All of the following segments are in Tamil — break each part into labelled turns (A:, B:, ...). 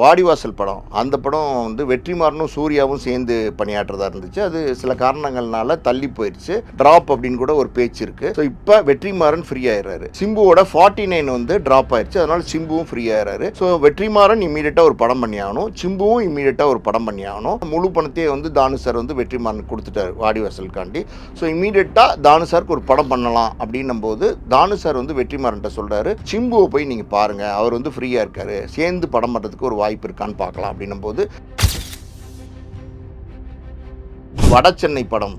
A: வாடிவாசல் படம். அந்த படம் வந்து வெற்றிமாறனும் சூர்யாவும் சேர்ந்து பணியாற்றதா இருந்துச்சு. அது சில காரணங்கள்னால தள்ளி போயிடுச்சு. டிராப் அப்படின்னு கூட ஒரு பேச்சு இருக்கு. ஸோ இப்போ வெற்றிமாறன் ஃப்ரீ ஆயிடுறாரு. சிம்புவோட ஃபார்ட்டி நைன் வந்து டிராப் ஆயிடுச்சு. அதனால சிம்புவும் ஃப்ரீ ஆயிடுறாரு. ஸோ வெற்றிமாறன் இமீடியட்டாக ஒரு படம் பண்ணி ஆகணும். சிம்புவும் இமீடியட்டாக ஒரு படம் பண்ணி ஆகணும். முழு பணத்தையே வந்து தானு சார் வந்து வெற்றிமாறன் கொடுத்துட்டாரு வாடிவாசலுக்காண்டி. ஸோ இமீடியட்டாக தானு சாருக்கு ஒரு படம் பண்ணலாம் அப்படின்னும் போது தானு சார் வந்து வெற்றிமாறன்ட்ட சொல்றாரு சிம்புவை போய் நீங்க பாருங்க. அவர் வந்து ஃப்ரீயா இருக்காரு. சேர்ந்து படம் பண்ணுறதுக்கு ஒரு வாய்ப்பு இருக்கான்னு பார்க்கலாம் அப்படின்னும் போது வட சென்னை படம்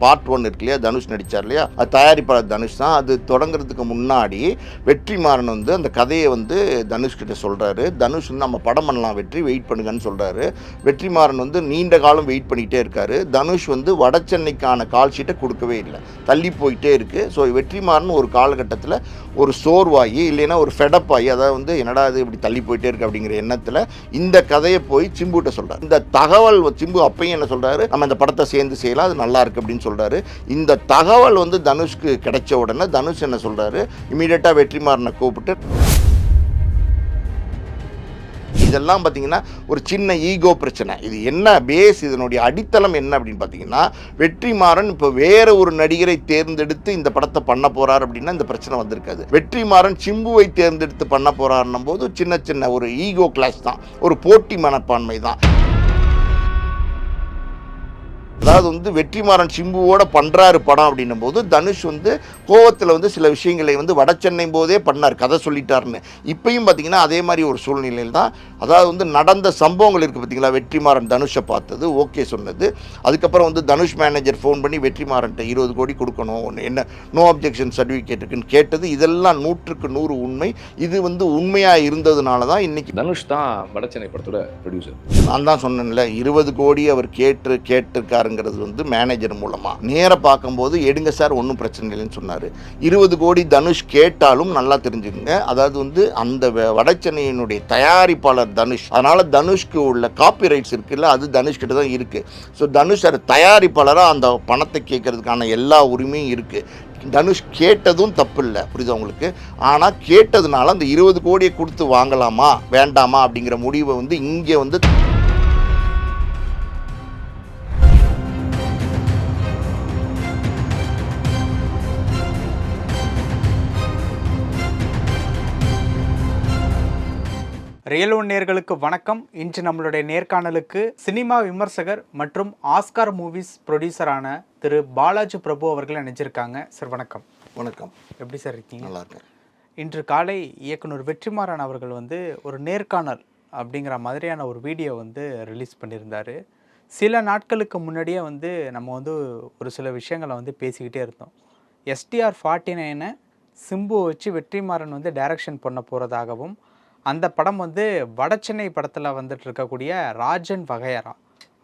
A: பார்ட் ஒன் இருக்கு இல்லையா? தனுஷ் நடித்தார் இல்லையா? அது தயாரிப்பாளர் தனுஷ் தான். அது தொடங்குறதுக்கு முன்னாடி வெற்றிமாறன் வந்து அந்த கதையை வந்து தனுஷ் கிட்ட சொல்கிறாரு தனுஷ் வந்து நம்ம படம் பண்ணலாம் வெற்றி வெயிட் பண்ணுங்கன்னு சொல்கிறாரு வெற்றிமாறன் வந்து நீண்ட காலம் வெயிட் பண்ணிக்கிட்டே இருக்காரு. தனுஷ் வந்து வட சென்னைக்கான கால் ஷீட்டை கொடுக்கவே இல்லை. தள்ளி போயிட்டே இருக்குது ஸோ வெற்றிமாறன் ஒரு காலகட்டத்தில் ஒரு சோர்வாகி இல்லைன்னா ஒரு ஃபெடப் ஆகி அதாவது வந்து என்னடா இது இப்படி தள்ளி போயிட்டே இருக்கு? அப்படிங்கிற எண்ணத்தில் இந்த கதையை போய் சிம்புகிட்ட சொல்கிறார் இந்த தகவல் சிம்பு அப்பையும் என்ன சொல்கிறாரு நம்ம இந்த படத்தை சேர்ந்து செய்யலாம் அது நல்லா இருக்கு அப்படின்னு சொல்றாரு. இந்த தகவல் வந்து தனுஷ்க்கு கிடைச்ச உடனே தனுஷ் என்ன சொல்றாரு? இமீடியட்டாக வெற்றிமாறனை கூப்பிட்டு இதெல்லாம் பார்த்தீங்கன்னா ஒரு சின்ன ஈகோ பிரச்சனை. இது என்ன பேஸ் இதனுடைய அடித்தளம் என்ன அப்படின்னு பார்த்தீங்கன்னா வெற்றிமாறன் இப்போ வேற ஒரு நடிகரை தேர்ந்தெடுத்து இந்த படத்தை பண்ண போறார் அப்படின்னா இந்த பிரச்சனை வந்திருக்காது. வெற்றிமாறன் சிம்புவை தேர்ந்தெடுத்து பண்ண போறாருன்னும் போது சின்ன சின்ன ஒரு ஈகோ கிளாஸ் தான். ஒரு போட்டி மனப்பான்மை தான். அதாவது வந்து வெற்றிமாறன் சிம்புவோட பண்றாரு படம் அப்படின்னும் போது தனுஷ் வந்து கோவத்தில் வந்து சில விஷயங்களை வந்து வட சென்னை போதே பண்ணார் கதை சொல்லிட்டாருன்னு. இப்பயும் பார்த்தீங்கன்னா அதே மாதிரி ஒரு சூழ்நிலையில் தான். அதாவது வந்து நடந்த சம்பவங்கள் இருக்குது பார்த்தீங்களா வெற்றிமாறன் தனுஷை பார்த்தது ஓகே சொன்னது. அதுக்கப்புறம் வந்து தனுஷ் மேனேஜர் ஃபோன் பண்ணி வெற்றிமாறன்ட்ட இருபது கோடி கொடுக்கணும் என்ன நோ அப்ஜெக்ஷன் சர்டிஃபிகேட் இருக்குன்னு கேட்டது. இதெல்லாம் நூற்றுக்கு நூறு உண்மை. இது வந்து உண்மையாக இருந்ததுனால தான் இன்னைக்கு
B: தனுஷ் தான் வடச்சென்னை படத்தோட ப்ரொடியூசர்
A: நான் தான் சொன்னேன்ல இருபது கோடி அவர் கேட்டு கேட்டிருக்காருங்கிறது வந்து மேனேஜர் மூலமாக நேராக பார்க்கும்போது எடுங்க சார் ஒன்றும் பிரச்சனை இல்லைன்னு சொன்னார். இருபது கோடி தனுஷ் கேட்டாலும் நல்லா தெரிஞ்சுக்கங்க. அதாவது வந்து அந்த வ- வடசென்னையினுடைய தயாரிப்பாளர் தனுஷ். அதனால் தனுஷ்க்கு உள்ள காப்பி ரைட்ஸ் இருக்குல்ல அது தனுஷ் கிட்ட தான் இருக்குது ஸோ தனுஷ் சார் தயாரிப்பாளராக அந்த பணத்தை கேட்கறதுக்கான எல்லா உரிமையும் இருக்குது தனுஷ் கேட்டதும் தப்பு இல்லை புரியுது உங்களுக்கு? ஆனால் கேட்டதுனால அந்த இருபது கோடியை கொடுத்து வாங்கலாமா வேண்டாமா அப்படிங்கிற முடிவை வந்து இங்கே வந்து
C: ரியல் ஒன் நேர்களுக்கு வணக்கம். இன்று நம்மளுடைய நேர்காணலுக்கு சினிமா விமர்சகர் மற்றும் ஆஸ்கார் மூவிஸ் ப்ரொடியூசரான திரு பாலாஜி பிரபு அவர்கள் நினைச்சிருக்காங்க சார் வணக்கம்.
A: வணக்கம்.
C: எப்படி சார் இருக்கீங்க?
A: நல்லா இருக்கேன்
C: இன்று காலை இயக்குனர் வெற்றிமாறன் அவர்கள் வந்து ஒரு நேர்காணல் அப்படிங்கிற மாதிரியான ஒரு வீடியோ வந்து ரிலீஸ் பண்ணியிருந்தாரு. சில நாட்களுக்கு முன்னாடியே வந்து நம்ம வந்து ஒரு சில விஷயங்களை வந்து பேசிக்கிட்டே இருந்தோம். எஸ்டிஆர் ஃபார்ட்டி நைனை சிம்புவை வச்சு வெற்றிமாறன் வந்து டைரக்ஷன் பண்ண போகிறதாகவும் அந்த படம் வந்து வடச்சென்னை படத்தில் வந்துட்டு இருக்கக்கூடிய ராஜன் வகையரா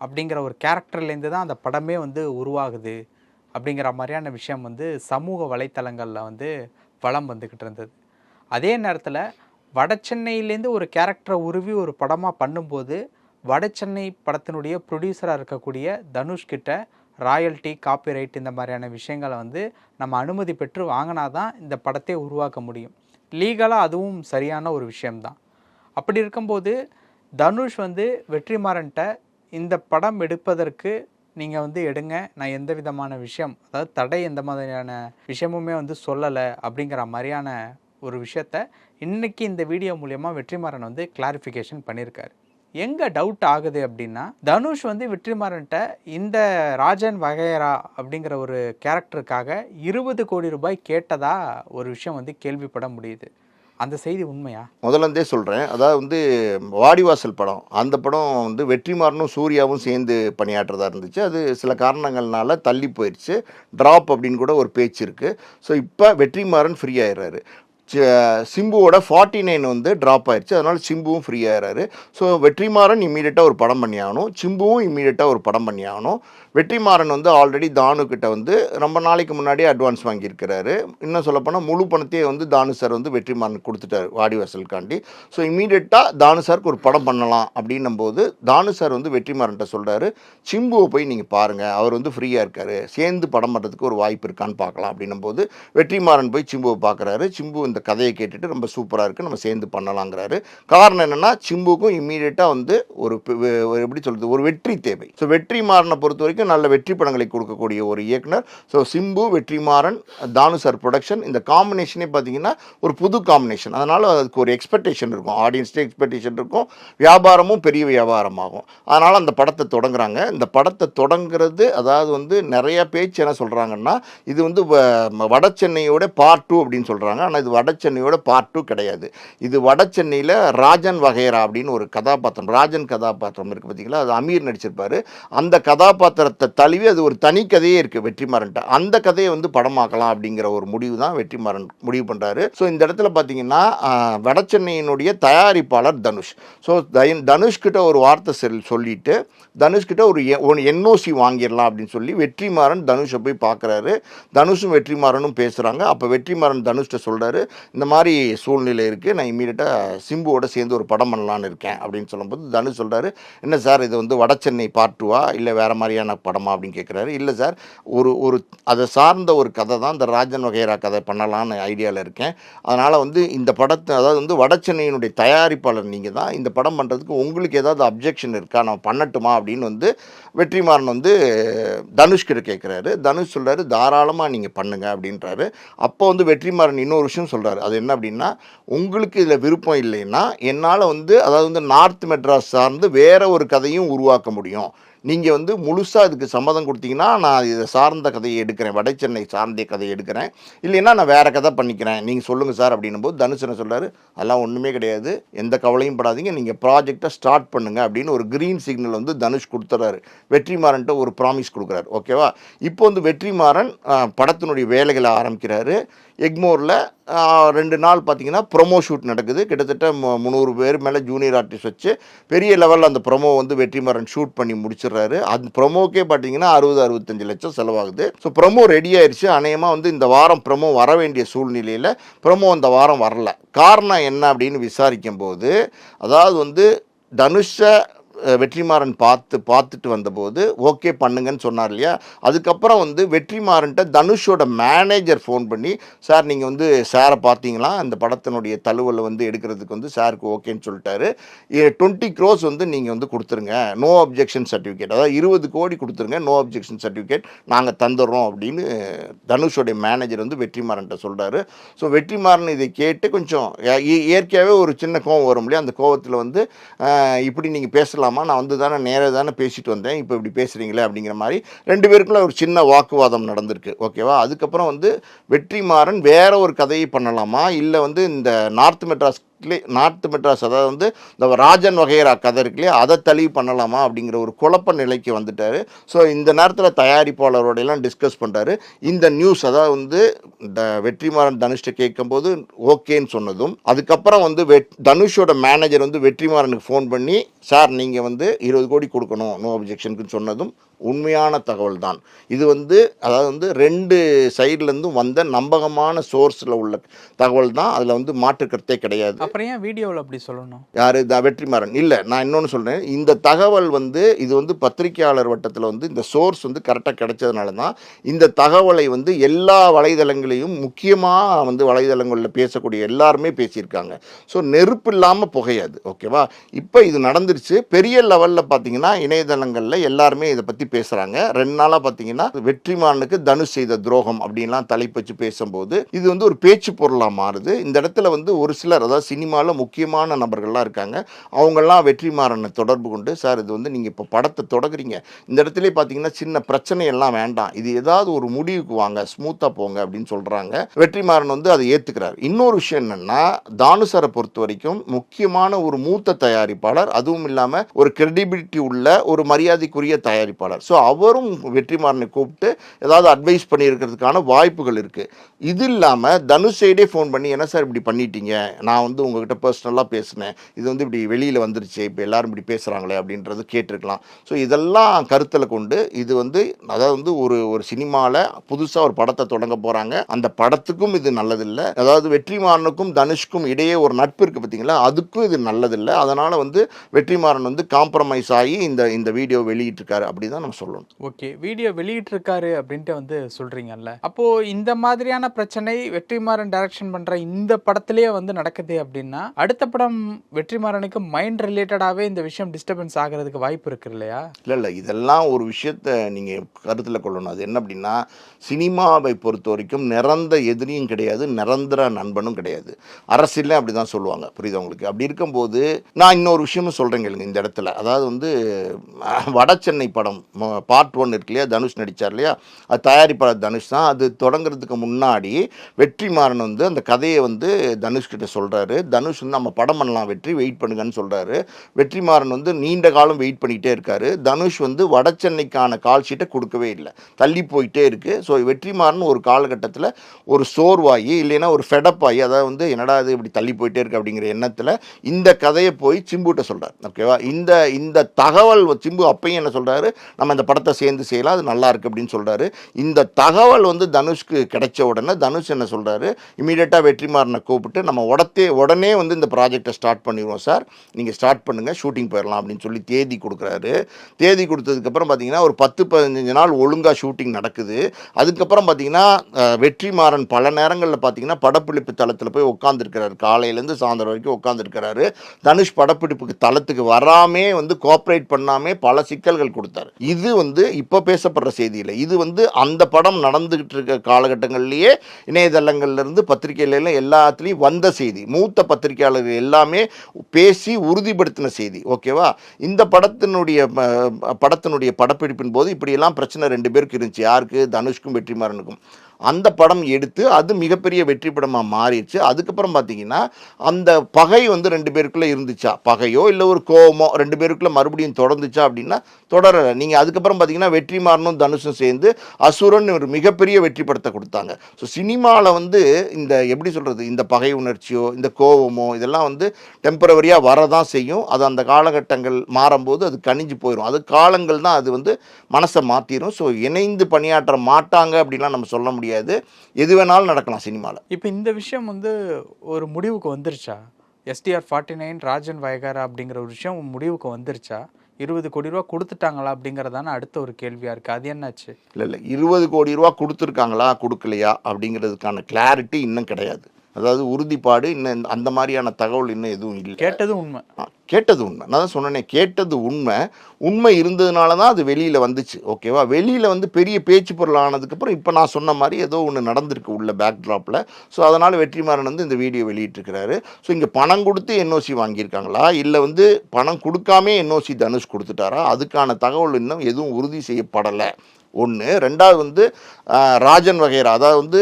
C: அப்படிங்கிற ஒரு கேரக்டர்லேருந்து தான் அந்த படமே வந்து உருவாகுது அப்படிங்கிற மாதிரியான விஷயம் வந்து சமூக வலைத்தளங்களில் வந்து வலம் வந்துக்கிட்டு இருந்தது. அதே நேரத்தில் வடச்சென்னையிலேருந்து ஒரு கேரக்டரை உருவி ஒரு படமாக பண்ணும்போது வடச்சென்னை படத்தினுடைய ப்ரொடியூசராக இருக்கக்கூடிய தனுஷ்கிட்ட ராயல்டி ராயல்ட்டி காப்பிரைட் இந்த மாதிரியான விஷயங்களை வந்து நம்ம அனுமதி பெற்று வாங்கினா தான் இந்த படத்தை உருவாக்க முடியும். லீகலாக அதுவும் சரியான ஒரு விஷயம்தான். அப்படி இருக்கும்போது தனுஷ் வந்து வெற்றிமாறன்ட்ட இந்த படம் எடுப்பதற்கு நீங்கள் வந்து எடுங்க நான் எந்த விதமான விஷயம் அதாவது தடை எந்த மாதிரியான விஷயமுமே வந்து சொல்லலை அப்படிங்கிற மாதிரியான ஒரு விஷயத்த இன்றைக்கி இந்த வீடியோ மூலயமா வெற்றிமாறன் வந்து கிளாரிஃபிகேஷன் பண்ணியிருக்காரு எங்கே டவுட் ஆகுது அப்படின்னா தனுஷ் வந்து வெற்றிமாறன்ட்ட இந்த ராஜன் வகையரா அப்படிங்கிற ஒரு கேரக்டருக்காக இருபது கோடி ரூபாய் கேட்டதா ஒரு விஷயம் வந்து கேள்விப்பட முடியுது. அந்த செய்தி உண்மையா?
A: முதலந்தே சொல்கிறேன் அதாவது வந்து வாடிவாசல் படம். அந்த படம் வந்து வெற்றிமாறனும் சூர்யாவும் சேர்ந்து பணியாற்றதாக இருந்துச்சு. அது சில காரணங்கள்னால தள்ளி போயிடுச்சு ட்ராப் அப்படின்னு கூட ஒரு பேச்சு இருக்குது ஸோ இப்போ வெற்றிமாறன் ஃப்ரீ ஆயிடுறாரு. சிம்புவோட ஃபார்ட்டி நைன் வந்து ட்ராப் ஆயிடுச்சு அதனால் சிம்புவும் ஃப்ரீ ஆயிடுறாரு ஸோ வெற்றிமாறன் இம்மீடியட்டாக ஒரு படம் பண்ணி ஆகணும் சிம்புவும் இம்மீடியட்டாக ஒரு படம் பண்ணி ஆகணும் வெற்றிமாறன் வந்து ஆல்ரெடி தானு கிட்ட வந்து ரொம்ப நாளைக்கு முன்னாடியே அட்வான்ஸ் வாங்கியிருக்கிறாரு. இன்னும் சொல்லப்போனால் முழு பணத்தையே வந்து தானு சார் வந்து வெற்றிமாறன் கொடுத்துட்டாரு வாடிவாசலுக்காண்டி ஸோ இமீடியட்டாக தானு சாருக்கு ஒரு படம் பண்ணலாம் அப்படின்னும் போது தானு சார் வந்து வெற்றிமாறன்ட்ட சொல்கிறாரு சிம்புவை போய் நீங்கள் பாருங்கள் அவர் வந்து ஃப்ரீயாக இருக்காரு சேர்ந்து படம் பண்ணுறதுக்கு ஒரு வாய்ப்பு இருக்கான்னு பார்க்கலாம் அப்படின்னும் போது வெற்றிமாறன் போய் சிம்புவை பார்க்குறாரு. சிம்பு இந்த கதையை கேட்டுட்டு ரொம்ப சூப்பராக இருக்குது நம்ம சேர்ந்து பண்ணலாங்கிறாரு. காரணம் என்னென்னா சிம்புக்கும் இம்மீடியட்டாக வந்து ஒரு ஒரு எப்படி சொல்கிறது ஒரு வெற்றி தேவை. ஸோ வெற்றிமாறனை பொறுத்த வரைக்கும் நல்ல வெற்றி படங்களை கொடுக்கக்கூடிய ஒரு இயக்குனர். ஸோ சிம்பு வெற்றிமாறன் தானு சார் ப்ரொடக்ஷன் இந்த காம்பினேஷனே பார்த்தீங்கன்னா ஒரு புது காம்பினேஷன் அதனால் அதுக்கு ஒரு எக்ஸ்பெக்டேஷன் இருக்கும். ஆடியன்ஸ்டே எக்ஸ்பெக்டேஷன் இருக்கும். வியாபாரமும் பெரிய வியாபாரமாகும். அதனால் அந்த படத்தை தொடங்குறாங்க. இந்த படத்தை தொடங்குறது அதாவது வந்து நிறைய பேச்சு என்ன சொல்கிறாங்கன்னா இது வந்து வட சென்னையோட பார்ட் டூ அப்படின்னு சொல்கிறாங்க ஆனால் இது வட சென்னையோட பார்ட் டூ கிடையாது. இது வட சென்னையில் ராஜன் வகைரா அப்படின்னு ஒரு கதாபாத்திரம் ராஜன் கதாபாத்திரம் இருக்குது பார்த்தீங்களா? அது அமீர் நடிச்சிருப்பார். அந்த கதாபாத்திரத்தை தழுவி அது ஒரு தனி கதையே இருக்குது வெற்றிமாறன்ட்ட. அந்த கதையை வந்து படமாக்கலாம் அப்படிங்கிற ஒரு முடிவு தான் வெற்றிமாறன் முடிவு பண்ணுறாரு ஸோ இந்த இடத்துல பார்த்தீங்கன்னா வடச்சென்னையினுடைய வட சென்னையினுடைய தயாரிப்பாளர் தனுஷ். ஸோ தனுஷ் கிட்ட ஒரு வார்த்தை செல் சொல்லிட்டு தனுஷ் கிட்ட ஒரு எ- என்ஓசி வாங்கிடலாம் அப்படின்னு சொல்லி வெற்றிமாறன் தனுஷை போய் பார்க்குறாரு தனுஷும் வெற்றிமாறனும் பேசுகிறாங்க அப்போ வெற்றிமாறன் தனுஷ்கிட்ட சொல்கிறாரு இந்த மாதிரி சூழ்நிலை இருக்குது நான் இம்மீடியட்டாக சிம்புவோட சேர்ந்து ஒரு படம் பண்ணலான்னு இருக்கேன். அப்படின்னு சொல்லும்போது தனுஷ் சொல்கிறாரு என்ன சார் இது வந்து வட சென்னை பார்ட் டூவா இல்லை வேறு மாதிரியான படமா அப்படின்னு கேட்குறாரு இல்லை சார் ஒரு ஒரு அதை சார்ந்த ஒரு கதை தான் இந்த ராஜன் வகைரா கதை பண்ணலான்னு ஐடியாவில் இருக்கேன். அதனால் வந்து இந்த படத்தை அதாவது வந்து வடச்சென்னையினுடைய தயாரிப்பாளர் நீங்கள் தான் இந்த படம் பண்ணுறதுக்கு உங்களுக்கு ஏதாவது அப்ஜெக்ஷன் இருக்கா? நான் பண்ணட்டுமா? அப்படின்னு வந்து வெற்றிமாறன் வந்து தனுஷ்கிட்ட கேட்குறாரு தனுஷ் சொல்கிறாரு தாராளமாக நீங்கள் பண்ணுங்கள் அப்படின்றாரு. அப்போ வந்து வெற்றிமாறன் இன்னொரு விஷயம் சொல்கிறாரு அது என்ன அப்படின்னா உங்களுக்கு இதில் விருப்பம் இல்லைன்னா என்னால் வந்து அதாவது வந்து நார்த் மெட்ராஸ் சார்ந்து வேறு ஒரு கதையும் உருவாக்க முடியும். நீங்கள் வந்து முழுசாக இதுக்கு சம்மதம் கொடுத்தீங்கன்னா நான் இதை சார்ந்த கதையை எடுக்கிறேன். வட சென்னை சார்ந்த கதையை எடுக்கிறேன். இல்லைன்னா நான் வேறு கதை பண்ணிக்கிறேன். நீங்கள் சொல்லுங்கள் சார் அப்படின்னும் போது தனுஷ் என்ன அதெல்லாம் ஒன்றுமே கிடையாது. எந்த கவலையும் படாதீங்க. நீங்கள் ப்ராஜெக்டை ஸ்டார்ட் பண்ணுங்க. அப்படின்னு ஒரு க்ரீன் சிக்னல் வந்து தனுஷ் கொடுத்துறாரு. வெற்றிமாறன்ட்ட ஒரு ப்ராமிஸ் கொடுக்குறாரு. ஓகேவா? இப்போ வந்து வெற்றிமாறன் படத்தினுடைய வேலைகளை ஆரம்பிக்கிறாரு. எக்மோரில் ரெண்டு நாள் பார்த்தீங்கன்னா ப்ரொமோ ஷூட் நடக்குது. கிட்டத்தட்ட மு- முந்நூறு பேர் மேலே ஜூனியர் ஆர்டிஸ்ட் வச்சு பெரிய லெவலில் அந்த ப்ரொமோ வந்து வெற்றிமாறன் ஷூட் பண்ணி முடிச்சிடுறாரு. அந்த ப்ரொமோக்கே பார்த்தீங்கன்னா அறுபது அறுபத்தஞ்சு லட்சம் செலவாகுது. ஸோ ப்ரொமோ ரெடி ஆயிடுச்சு அநேகமாக வந்து இந்த வாரம் ப்ரொமோ வர வேண்டிய சூழ்நிலையில் ப்ரொமோ இந்த வாரம் வரல. காரணம் என்ன அப்படின்னு விசாரிக்கும் போது அதாவது வந்து தனுஷை வெற்றிமாறன் பார்த்து பார்த்துட்டு வந்தபோது ஓகே பண்ணுங்கன்னு சொன்னார் இல்லையா? அதுக்கப்புறம் வந்து வெற்றிமாறன்ட்ட தனுஷோட மேனேஜர் ஃபோன் பண்ணி சார் நீங்கள் வந்து சாரை பார்த்தீங்களா? அந்த படத்தினுடைய தழுவலை வந்து எடுக்கிறதுக்கு வந்து சாருக்கு ஓகேன்னு சொல்லிட்டாரு. டுவெண்ட்டி க்ரோஸ் வந்து நீங்கள் வந்து கொடுத்துருங்க. நோ அப்ஜெக்ஷன் சர்டிஃபிகேட் அதாவது இருபது கோடி கொடுத்துருங்க நோ அப்ஜெக்ஷன் சர்டிஃபிகேட் நாங்கள் தந்துடுறோம் அப்படின்னு தனுஷோடைய மேனேஜர் வந்து வெற்றிமாறன்ட்ட சொல்கிறாரு ஸோ வெற்றிமாறன் இதை கேட்டு கொஞ்சம் இயற்கையாகவே ஒரு சின்ன கோவம் வரும் இல்லையா? அந்த கோவத்தில் வந்து இப்படி நீங்கள் பேசலாம்? நான் வந்து தானே நேராக தானே பேசிட்டு வந்தேன். இப்போ இப்படி பேசுகிறீங்களே அப்படிங்கிற மாதிரி ரெண்டு பேருக்குள்ள ஒரு சின்ன வாக்குவாதம் நடந்திருக்கு. ஓகேவா அதுக்கப்புறம் வந்து வெற்றிமாறன் வேற ஒரு கதையை பண்ணலாமா? இல்லை வந்து இந்த நார்த் மெட்ராஸ் நார்த் மெட்ராஸ் அதாவது வந்து இந்த ராஜன் வகைரா கதை இருக்கு இல்லையா? அதை தழுவி பண்ணலாமா அப்படிங்கிற ஒரு குழப்ப நிலைக்கு வந்துட்டார். ஸோ இந்த நேரத்தில் தயாரிப்பாளரோடையெல்லாம் டிஸ்கஸ் பண்ணுறாரு இந்த நியூஸ் அதாவது வந்து இந்த வெற்றிமாறன் தனுஷ்ட கேட்கும்போது ஓகேன்னு சொன்னதும் அதுக்கப்புறம் வந்து வெட் தனுஷோட மேனேஜர் வந்து வெற்றிமாறனுக்கு ஃபோன் பண்ணி சார் நீங்கள் வந்து இருபது கோடி கொடுக்கணும். நோ அப்ஜெக்ஷனுக்குன்னு சொன்னதும் உண்மையான தகவல் தான் இது வந்து அதாவது வந்து ரெண்டு சைட்லேருந்தும் வந்த நம்பகமான சோர்ஸில் உள்ள தகவல் தான் அதில் வந்து மாற்று கருத்தே கிடையாது.
C: அப்புறம் ஏன் வீடியோவில் அப்படி சொல்லணும்?
A: யாரு? வெற்றிமாறன். இல்லை நான் இன்னொன்று சொல்கிறேன் இந்த தகவல் வந்து இது வந்து பத்திரிகையாளர் வட்டத்தில் வந்து இந்த சோர்ஸ் வந்து கரெக்டாக கிடைச்சதுனால தான் இந்த தகவலை வந்து எல்லா வலைதளங்களையும் முக்கியமாக வந்து வலைதளங்களில் பேசக்கூடிய எல்லாருமே பேசியிருக்காங்க. ஸோ நெருப்பு இல்லாமல் புகையாது. ஓகேவா? இப்போ இது நடந்துருச்சு. பெரிய லெவலில் பார்த்தீங்கன்னா இணையதளங்களில் எல்லாருமே இதை பற்றி பேசுகிறாங்க ரெண்டு நாளாக பார்த்தீங்கன்னா வெற்றிமாறனுக்கு தனுஷ் செய்த துரோகம் அப்படின்லாம் தலைப்பு வச்சு பேசும்போது இது வந்து ஒரு பேச்சு பொருளாக மாறுது. இந்த இடத்துல வந்து ஒரு சிலர் அதாவது சினிமாவில் முக்கியமான நபர்கள்லாம் இருக்காங்க. அவங்கெல்லாம் வெற்றிமாறனை தொடர்பு கொண்டு சார் இது வந்து நீங்கள் இப்போ படத்தை தொடங்குறீங்க. இந்த இடத்துல பார்த்தீங்கன்னா சின்ன பிரச்சனை எல்லாம் வேண்டாம். இது ஏதாவது ஒரு முடிவுக்கு வாங்க ஸ்மூத்தாக போங்க அப்படின்னு சொல்கிறாங்க வெற்றிமாறன் வந்து அதை ஏற்றுக்கிறார் இன்னொரு விஷயம் என்னென்னா தானுசரை பொறுத்த வரைக்கும் முக்கியமான ஒரு மூத்த தயாரிப்பாளர் அதுவும் இல்லாமல் ஒரு கிரெடிபிலிட்டி உள்ள ஒரு மரியாதைக்குரிய தயாரிப்பாளர். வரார் ஸோ அவரும் வெற்றிமாறனை கூப்பிட்டு ஏதாவது அட்வைஸ் பண்ணியிருக்கிறதுக்கான வாய்ப்புகள் இருக்குது இது இல்லாமல் தனுஷ் சைடே ஃபோன் பண்ணி என்ன சார் இப்படி பண்ணிட்டீங்க? நான் வந்து உங்ககிட்ட பர்சனலாக பேசினேன். இது வந்து இப்படி வெளியில் வந்துருச்சு. இப்போ எல்லாரும் இப்படி பேசுகிறாங்களே அப்படின்றது கேட்டிருக்கலாம். ஸோ இதெல்லாம் கருத்தில் கொண்டு இது வந்து அதாவது வந்து ஒரு ஒரு சினிமாவில் புதுசாக ஒரு படத்தை தொடங்க போகிறாங்க அந்த படத்துக்கும் இது நல்லதில்லை. அதாவது வெற்றிமாறனுக்கும் தனுஷ்க்கும் இடையே ஒரு நட்பு இருக்குது பார்த்தீங்களா அதுக்கும் இது நல்லதில்லை. அதனால் வந்து வெற்றிமாறன் வந்து காம்ப்ரமைஸ் ஆகி இந்த இந்த வீடியோ வெளியிட்டிருக்காரு. அப்படி தான் நம்ம சொல்லணும்.
C: ஓகே வீடியோ வெளியிட்டிருக்காரு அப்படின்ட்டு வந்து சொல்றீங்கல்ல. அப்போ இந்த மாதிரியான பிரச்சனை வெற்றிமாறன் டைரக்ஷன் பண்ற இந்த படத்திலேயே வந்து நடக்குது அப்படின்னா அடுத்த படம் வெற்றிமாறனுக்கு மைண்ட் ரிலேட்டடாவே இந்த விஷயம் டிஸ்டர்பன்ஸ் ஆகிறதுக்கு வாய்ப்பு இருக்கு இல்லையா?
A: இல்லை இல்லை இதெல்லாம் ஒரு விஷயத்த நீங்கள் கருத்தில் கொள்ளணும். அது என்ன அப்படின்னா சினிமாவை பொறுத்த வரைக்கும் நிரந்த எதிரியும் கிடையாது நிரந்தர நண்பனும் கிடையாது. அரசியலே அப்படி தான் சொல்லுவாங்க புரியுதா உங்களுக்கு? அப்படி இருக்கும்போது நான் இன்னொரு விஷயமும் சொல்கிறேன் கேளுங்க இந்த இடத்துல. அதாவது வந்து வட சென்னை படம். பார்ட் ஒன் இருக்கு இல்லையா? தனுஷ் நடித்தார் இல்லையா? அது தயாரிப்பாளர் தனுஷ் தான். அது தொடங்குறதுக்கு முன்னாடி வெற்றிமாறன் வந்து அந்த கதையை வந்து தனுஷ் கிட்ட சொல்கிறாரு தனுஷ் வந்து நம்ம படம் பண்ணலாம் வெற்றி வெயிட் பண்ணுங்கன்னு சொல்கிறாரு வெற்றிமாறன் வந்து நீண்ட காலம் வெயிட் பண்ணிகிட்டே இருக்காரு. தனுஷ் வந்து வட சென்னைக்கான கால் ஷீட்டை கொடுக்கவே இல்லை. தள்ளி போயிட்டே இருக்குது ஸோ வெற்றிமாறன் ஒரு காலகட்டத்தில் ஒரு சோர்வாகி இல்லைன்னா ஒரு ஃபெடப் ஆகி அதாவது வந்து என்னடா இது இப்படி தள்ளி போயிட்டே இருக்கு அப்படிங்கிற எண்ணத்தில் இந்த கதையை போய் சிம்புகிட்ட சொல்கிறார் ஓகேவா? இந்த இந்த தகவல் சிம்பு அப்பையும் என்ன சொல்கிறாரு நம்ம இந்த படத்தை சேர்ந்து செய்யலாம் அது நல்லா இருக்கு அப்படின்னு சொல்கிறாரு இந்த தகவல் வந்து தனுஷ்க்கு கிடைச்ச உடனே தனுஷ் என்ன சொல்கிறாரு இமீடியட்டாக வெற்றிமாறனை கூப்பிட்டு நம்ம உடத்தே உடனே வந்து இந்த ப்ராஜெக்டை ஸ்டார்ட் பண்ணிடுவோம் சார். நீங்கள் ஸ்டார்ட் பண்ணுங்கள் ஷூட்டிங் போயிடலாம் அப்படின்னு சொல்லி தேதி கொடுக்குறாரு. தேதி கொடுத்ததுக்கப்புறம் பார்த்தீங்கன்னா ஒரு பத்து பதினஞ்சு நாள் ஒழுங்காக ஷூட்டிங் நடக்குது. அதுக்கப்புறம் பார்த்தீங்கன்னா வெற்றிமாறன் பல நேரங்களில் பார்த்தீங்கன்னா படப்பிடிப்பு தளத்தில் போய் உட்காந்துருக்கிறாரு காலையிலேருந்து சாயந்தரம் வரைக்கும் உட்காந்துருக்கிறாரு தனுஷ் படப்பிடிப்புக்கு தளத்துக்கு வராமே வந்து கோஆப்ரேட் பண்ணாமே பல சிக்கல்கள் கொடுத்தாரு. இது வந்து இப்போ பேசப்படுற செய்தி இல்லை. இது வந்து அந்த படம் நடந்துகிட்டு இருக்க காலகட்டங்கள்லேயே இணையதளங்கள்லேருந்து பத்திரிகையில எல்லாத்துலேயும் வந்த செய்தி. மூத்த பத்திரிகையாளர்கள் எல்லாமே பேசி உறுதிப்படுத்தின செய்தி. ஓகேவா? இந்த படத்தினுடைய படத்தினுடைய படப்பிடிப்பின் போது இப்படியெல்லாம் பிரச்சனை ரெண்டு பேருக்கு இருந்துச்சு. யாருக்கு? தனுஷ்க்கும் வெற்றிமாறனுக்கும். அந்த படம் எடுத்து அது மிகப்பெரிய வெற்றி படமாக மாறிடுச்சு. அதுக்கப்புறம் பார்த்தீங்கன்னா அந்த பகை வந்து ரெண்டு பேருக்குள்ளே இருந்துச்சா? பகையோ இல்லை ஒரு கோவமோ ரெண்டு பேருக்குள்ளே மறுபடியும் தொடர்ந்துச்சா அப்படின்னா தொடரலை. நீங்கள் அதுக்கப்புறம் பார்த்தீங்கன்னா வெற்றிமாறனும் தனுஷும் சேர்ந்து அசுரன் ஒரு மிகப்பெரிய வெற்றி படத்தை கொடுத்தாங்க. ஸோ சினிமாவில் வந்து இந்த எப்படி சொல்கிறது இந்த பகை உணர்ச்சியோ இந்த கோவமோ இதெல்லாம் வந்து டெம்பரவரியாக வரதான் செய்யும். அது அந்த காலகட்டங்கள் மாறும்போது அது கனிஞ்சு போயிடும் அது காலங்கள் தான் அது வந்து மனசை மாற்றிடும் ஸோ இணைந்து பணியாற்ற மாட்டாங்க அப்படின்லாம் நம்ம சொல்ல முடியாது. எது வேணாலும் நடக்கலாம் சினிமாவில்
C: இப்போ இந்த விஷயம் வந்து ஒரு முடிவுக்கு வந்துருச்சா? எஸ்டிஆர் ஃபார்ட்டி நைன் ராஜன் வயகாரா அப்படிங்கிற ஒரு விஷயம் முடிவுக்கு வந்துருச்சா? இருபது கோடி ரூபா கொடுத்துட்டாங்களா அப்படிங்கிறதான அடுத்த ஒரு கேள்வியாக இருக்குது அது என்னாச்சு?
A: இல்லை இல்லை. இருபது கோடி ரூபா கொடுத்துருக்காங்களா கொடுக்கலையா அப்படிங்கிறதுக்கான கிளாரிட்டி இன்னும் கிடையாது. அதாவது உறுதிப்பாடு இன்னும் அந்த மாதிரியான தகவல் இன்னும் எதுவும் இல்லை.
C: கேட்டது உண்மை.
A: கேட்டது உண்மை. நான் தான் சொன்னேனே கேட்டது உண்மை. உண்மை இருந்ததுனால தான் அது வெளியில் வந்துச்சு ஓகேவா? வெளியில் வந்து பெரிய பேச்சு பொருள் ஆனதுக்கப்புறம் இப்போ நான் சொன்ன மாதிரி ஏதோ ஒன்று நடந்திருக்கு உள்ள பேக்ட்ராப்பில் ஸோ அதனால் வெற்றிமாறன் வந்து இந்த வீடியோ வெளியிட்டிருக்கிறாரு. ஸோ இங்கே பணம் கொடுத்து என்ஓசி வாங்கியிருக்காங்களா? இல்லை வந்து பணம் கொடுக்காமே என்ஓசி தனுஷ் கொடுத்துட்டாரா? அதுக்கான தகவல் இன்னும் எதுவும் உறுதி செய்யப்படலை. ஒன்று ரெண்டாவது வந்து ராஜன் வகைரா. அதாவது வந்து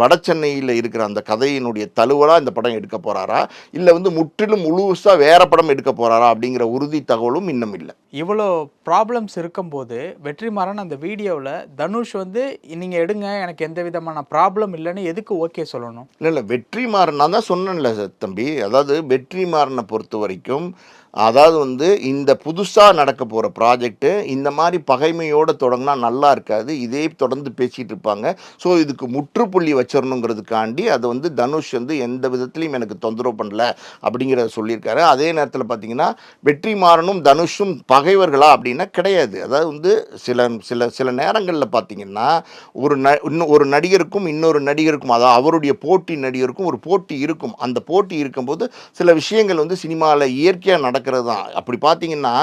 A: வட சென்னையில் இருக்கிற அந்த கதையினுடைய தழுவலாக இந்த படம் எடுக்க போகிறாரா இல்லை வந்து முற்றிலும் முழுசாக வேற படம் எடுக்க போகிறாரா அப்படிங்கிற உறுதி தகவலும் இன்னும் இல்லை.
C: இவ்வளோ ப்ராப்ளம்ஸ் இருக்கும்போது வெற்றிமாறன் அந்த வீடியோவில் தனுஷ் வந்து நீங்கள் எடுங்க எனக்கு எந்த விதமான ப்ராப்ளம் இல்லைன்னு எதுக்கு ஓகே சொல்லணும்?
A: இல்லை இல்லை வெற்றிமாறன் நான் தான் சொன்னேன்ல தம்பி. அதாவது வெற்றிமாறனை பொறுத்த வரைக்கும் அதாவது வந்து இந்த புதுசாக நடக்க போகிற ப்ராஜெக்ட்டு இந்த மாதிரி பகைமையோடு தொடங்கினா நல்லா இருக்காது. இதே தொடர்ந்து பேசிகிட்டு இருப்பாங்க. ஸோ இதுக்கு முற்றுப்புள்ளி வச்சிடணுங்கிறதுக்காண்டி அதை வந்து தனுஷ் வந்து எந்த விதத்துலையும் எனக்கு தொந்தரவு பண்ணல அப்படிங்கிறத சொல்லியிருக்காரு. அதே நேரத்தில் பார்த்தீங்கன்னா வெற்றிமாறனும் தனுஷும் பகைவர்களா அப்படின்னா கிடையாது. அதாவது வந்து சில சில சில நேரங்களில் பார்த்தீங்கன்னா ஒரு ந இன்னும் ஒரு நடிகருக்கும் இன்னொரு நடிகருக்கும் அதாவது அவருடைய போட்டி நடிகருக்கும் ஒரு போட்டி இருக்கும். அந்த போட்டி இருக்கும்போது சில விஷயங்கள் வந்து சினிமாவில் இயற்கையாக நடக்கிறது தான் அப்படி பார்த்தீங்கன்னா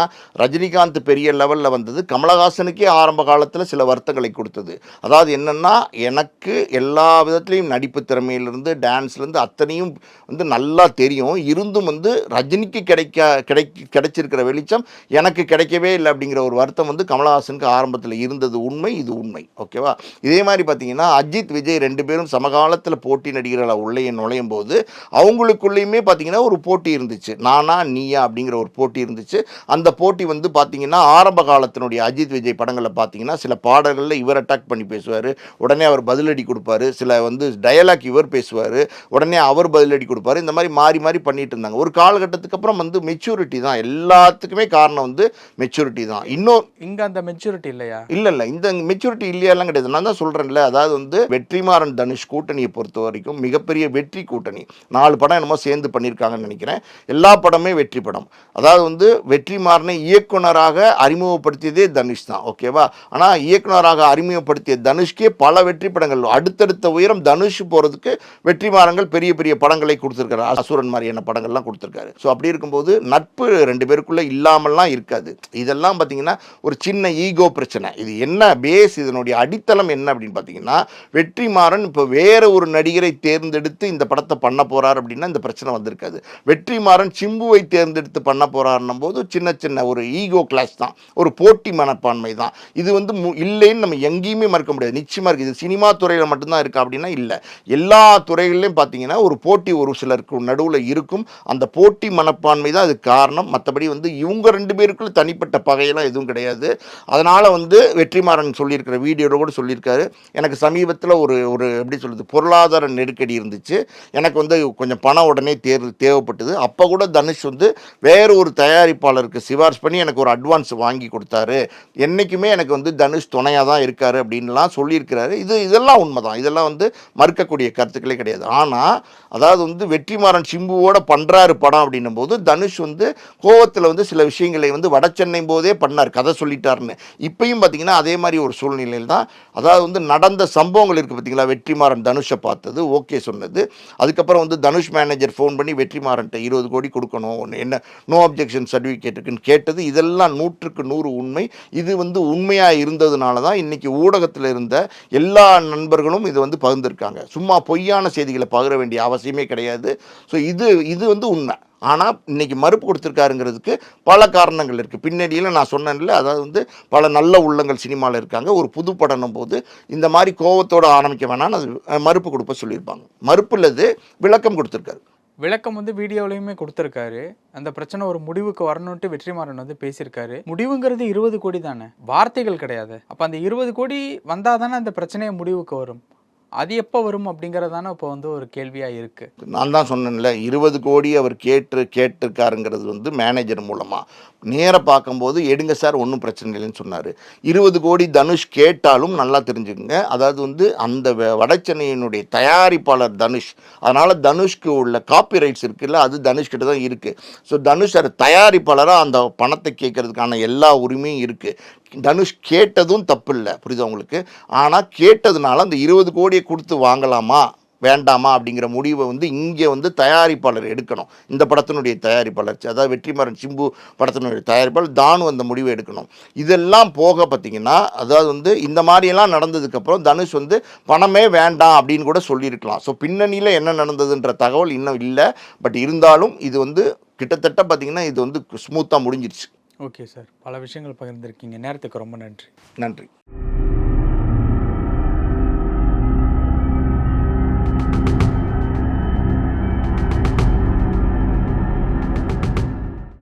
A: ரஜினிகாந்த் பெரிய லெவலில் வந்தது. கமலஹாசனுக்கே ஆரம்ப காலத்தில் சில வருத்தங்களை கொடுத்தது. அதாவது என்னென்னா எனக்கு எல்லா விதத்துலேயும் நடிப்பு திறமையிலிருந்து டான்ஸ்லேருந்து அத்தனையும் வந்து நல்லா தெரியும். இருந்தும் வந்து ரஜினிக்கு கிடைக்க கிடை கிடைச்சிருக்கிற வெளிச்சம் எனக்கு கிடைக்கவே இல்லை அப்படிங்கிற ஒரு வருத்தம் வந்து கமலஹாசனுக்கு ஆரம்பத்தில் இருந்தது. உண்மை இது உண்மை. ஓகேவா? இதே மாதிரி பார்த்தீங்கன்னா அஜித் விஜய் ரெண்டு பேரும் சமகாலத்தில் போட்டி நடிகர்களாக உள்ளே நுழையும் போது அவங்களுக்குள்ளேயுமே பார்த்தீங்கன்னா ஒரு போட்டி இருந்துச்சு. நானா நீயா அப்படிங்கிற அப்படிங்கிற ஒரு போட்டி இருந்துச்சு. அந்த போட்டி வந்து பார்த்தீங்கன்னா ஆரம்ப காலத்தினுடைய அஜித் விஜய் படங்களில் பார்த்தீங்கன்னா சில பாடல்களில் இவர் அட்டாக் பண்ணி பேசுவார். உடனே அவர் பதிலடி கொடுப்பாரு. சில வந்து டயலாக் இவர் பேசுவார். உடனே அவர் பதிலடி கொடுப்பாரு. இந்த மாதிரி மாறி மாறி பண்ணிட்டு இருந்தாங்க. ஒரு காலகட்டத்துக்கு அப்புறம் வந்து மெச்சூரிட்டி தான். எல்லாத்துக்குமே காரணம் வந்து மெச்சூரிட்டி தான். இன்னொரு
C: இங்க அந்த மெச்சூரிட்டி இல்லையா?
A: இல்ல இல்ல. இந்த மெச்சூரிட்டி இல்லையெல்லாம் கிடையாது. நான் தான் சொல்றேன்ல. அதாவது வந்து வெற்றிமாறன் தனுஷ் கூட்டணியை பொறுத்த வரைக்கும் மிகப்பெரிய வெற்றி கூட்டணி. நாலு படம் என்னமோ சேர்ந்து பண்ணியிருக்காங்கன்னு நினைக்கிறேன். எல்லா படமே வெற்றி படம். அதாவது வந்து வெற்றிமாறனை இயக்குனராக அறிமுகப்படுத்தியதே தனுஷ் தான் ஓகேவா? ஆனால் இயக்குனராக அறிமுகப்படுத்திய தனுஷ்கே பல வெற்றி படங்கள் அடுத்தடுத்த உயரம் தனுஷ் போகிறதுக்கு வெற்றிமாறங்கள் பெரிய பெரிய படங்களை கொடுத்துருக்காரு. அசுரன் மாதிரியான படங்கள்லாம் கொடுத்துருக்காரு. ஸோ அப்படி இருக்கும்போது நட்பு ரெண்டு பேருக்குள்ளே இல்லாமல்லாம் இருக்காது. இதெல்லாம் பார்த்தீங்கன்னா ஒரு சின்ன ஈகோ பிரச்சனை. இது என்ன பேஸ் இதனுடைய அடித்தளம் என்ன அப்படின்னு பார்த்தீங்கன்னா வெற்றிமாறன் இப்போ வேற ஒரு நடிகரை தேர்ந்தெடுத்து இந்த படத்தை பண்ண போகிறார் அப்படின்னா இந்த பிரச்சனை வந்திருக்காது. வெற்றிமாறன் சிம்புவை தேர்ந்தெடுத்து பண்ண போறாருன்னும் போது சின்ன சின்ன ஒரு ஈகோ கிளாஸ் தான். ஒரு போட்டி மனப்பான்மை தான். இது வந்து மு- இல்லைன்னு நம்ம எங்கேயுமே மறுக்க முடியாது. நிச்சயமாக இருக்குது இது சினிமா துறையில் மட்டும்தான் இருக்கா அப்படின்னா இல்லை. எல்லா துறைகளிலையும் பார்த்தீங்கன்னா ஒரு போட்டி ஒரு சிலருக்கு நடுவில் இருக்கும். அந்த போட்டி மனப்பான்மை தான் அதுக்கு காரணம். மற்றபடி வந்து இவங்க ரெண்டு பேருக்குள்ள தனிப்பட்ட பகையெல்லாம் எதுவும் கிடையாது. அதனால் வந்து வெற்றிமாறன் சொல்லியிருக்கிற வீடியோட கூட சொல்லியிருக்காரு. எனக்கு சமீபத்தில் ஒரு ஒரு எப்படி சொல்கிறது பொருளாதார நெருக்கடி இருந்துச்சு. எனக்கு வந்து கொஞ்சம் பணம் உடனே தேர் தேவைப்பட்டது. அப்போ கூட தனுஷ் வந்து வேற ஒரு தயாரிப்பாளருக்கு சிபாரிசு பண்ணி எனக்கு ஒரு அட்வான்ஸ் வாங்கி கொடுத்தாரு. என்றைக்குமே எனக்கு வந்து தனுஷ் துணையாக தான் இருக்கார் அப்படின்லாம் சொல்லியிருக்கிறாரு. இது இதெல்லாம் உண்மைதான். இதெல்லாம் வந்து மறுக்கக்கூடிய கருத்துக்களே கிடையாது. ஆனால் அதாவது வந்து வெற்றிமாறன் சிம்புவோட பண்ணுறாரு படம் அப்படின்னும் போது தனுஷ் வந்து கோவத்தில் வந்து சில விஷயங்களை வந்து வடச்சென்னை போதே பண்ணார். கதை சொல்லிட்டாருன்னு. இப்பயும் பார்த்தீங்கன்னா அதே மாதிரி ஒரு சூழ்நிலையில் தான். அதாவது வந்து நடந்த சம்பவங்கள் இருக்குது பார்த்தீங்களா வெற்றிமாறன் தனுஷை பார்த்தது ஓகே சொன்னது. அதுக்கப்புறம் வந்து தனுஷ் மேனேஜர் ஃபோன் பண்ணி வெற்றிமாறன்ட்ட இருபது கோடி கொடுக்கணும். ஒன்று என்ன நோ அப்ஜெக்ஷன் சர்டிஃபிகேட்டுக்குன்னு கேட்டது இதெல்லாம் நூற்றுக்கு நூறு உண்மை. இது வந்து உண்மையாக இருந்ததுனால தான் இன்றைக்கி ஊடகத்தில் இருந்த எல்லா நண்பர்களும் இது வந்து பகிர்ந்திருக்காங்க. சும்மா பொய்யான செய்திகளை பகிர வேண்டிய அவசியமே கிடையாது. ஸோ இது இது வந்து உண்மை. ஆனால் இன்னைக்கு மறுப்பு கொடுத்துருக்காருங்கிறதுக்கு பல காரணங்கள் இருக்குது பின்னணியில் நான் சொன்னேன்ல அதாவது வந்து பல நல்ல உள்ளங்கள் சினிமாவில் இருக்காங்க. ஒரு புது படம்னும் போது இந்த மாதிரி கோவத்தோடு ஆரம்பிக்க வேணாம்னு அது மறுப்பு கொடுப்ப சொல்லியிருப்பாங்க. மறுப்பு இல்லது விளக்கம் கொடுத்துருக்காரு.
C: விளக்கம் வந்து வீடியோலையுமே கொடுத்துருக்காரு. அந்த பிரச்சனை ஒரு முடிவுக்கு வரணும்ட்டு வெற்றிமாறன் வந்து பேசியிருக்காரு. முடிவுங்கிறது இருபது கோடி தானே? வார்த்தைகள் கிடையாது. அப்போ அந்த இருபது கோடி வந்தால் தானே அந்த பிரச்சனையை முடிவுக்கு வரும். அது எப்போ வரும் அப்படிங்கிறதான இப்போ வந்து ஒரு கேள்வியாக இருக்குது
A: நான் தான் சொன்னேன்ல இருபது கோடி அவர் கேட்டு கேட்டிருக்காருங்கிறது வந்து மேனேஜர் மூலமாக நேராக பார்க்கும்போது எடுங்க சார் ஒன்றும் பிரச்சனை இல்லைன்னு சொன்னார். இருபது கோடி தனுஷ் கேட்டாலும் நல்லா தெரிஞ்சுக்கங்க. அதாவது வந்து அந்த வ- தயாரிப்பாளர் தனுஷ். அதனால் தனுஷ்க்கு உள்ள காப்பி ரைட்ஸ் இருக்குல்ல அது தனுஷ் கிட்ட தான் இருக்குது ஸோ தனுஷ் அது தயாரிப்பாளராக அந்த பணத்தை கேட்கறதுக்கான எல்லா உரிமையும் இருக்குது தனுஷ் கேட்டதும் தப்பு இல்லை புரியுதா உங்களுக்கு? ஆனால் கேட்டதுனால அந்த இருபது கோடியை கொடுத்து வாங்கலாமா? வேண்டாமா? அப்படிங்கிற முடிவை வந்து இங்கே வந்து தயாரிப்பாளர் எடுக்கணும். இந்த படத்தினுடைய தயாரிப்பாளர் அதாவது வெற்றிமாறன் சிம்பு படத்தினுடைய தயாரிப்பாளர் தானு அந்த முடிவை எடுக்கணும். இதெல்லாம் போக பார்த்தீங்கன்னா அதாவது வந்து இந்த மாதிரியெல்லாம் நடந்ததுக்கப்புறம் தனுஷ் வந்து பணமே வேண்டாம் அப்படின்னு கூட சொல்லியிருக்கலாம். ஸோ பின்னணியில் என்ன நடந்ததுன்ற தகவல் இன்னும் இல்லை. பட் இருந்தாலும் இது வந்து கிட்டத்தட்ட பார்த்தீங்கன்னா இது வந்து ஸ்மூத்தாக முடிஞ்சிருச்சு.
C: Okay sir. பல விஷயங்கள் பகிர்ந்திருக்கீங்க. நேரத்துக்கு ரொம்ப நன்றி.
A: நன்றி.